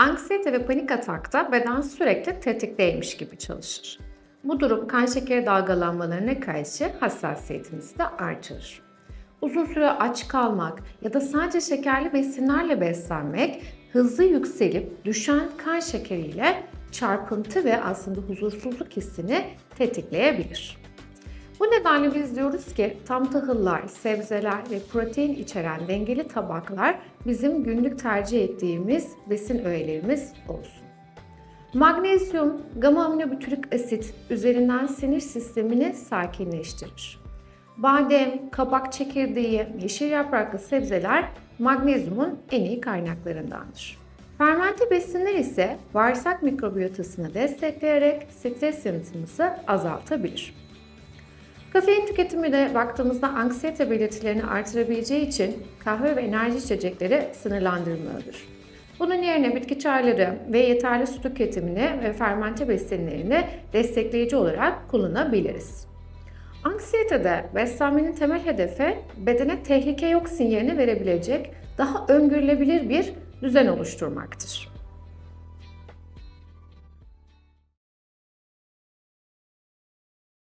Anksiyete ve panik atakta beden sürekli tetikteymiş gibi çalışır. Bu durum kan şekeri dalgalanmalarına karşı hassasiyetimizi de artırır. Uzun süre aç kalmak ya da sadece şekerli besinlerle beslenmek hızlı yükselip düşen kan şekeriyle çarpıntı ve aslında huzursuzluk hissini tetikleyebilir. Bu nedenle biz diyoruz ki tam tahıllar, sebzeler ve protein içeren dengeli tabaklar bizim günlük tercih ettiğimiz besin öğelerimiz olsun. Magnezyum, gamma aminobutyrik asit üzerinden sinir sistemini sakinleştirir. Badem, kabak çekirdeği, yeşil yapraklı sebzeler magnezyumun en iyi kaynaklarındandır. Fermente besinler ise bağırsak mikrobiyotasını destekleyerek stres yanıtımızı azaltabilir. Kafein tüketimi de baktığımızda anksiyete belirtilerini artırabileceği için kahve ve enerji içecekleri sınırlandırılmalıdır. Bunun yerine bitki çayları ve yeterli su tüketimini ve fermente besinlerini destekleyici olarak kullanabiliriz. Anksiyetede beslenmenin temel hedefi bedene tehlike yok sinyalini verebilecek daha öngörülebilir bir düzen oluşturmaktır.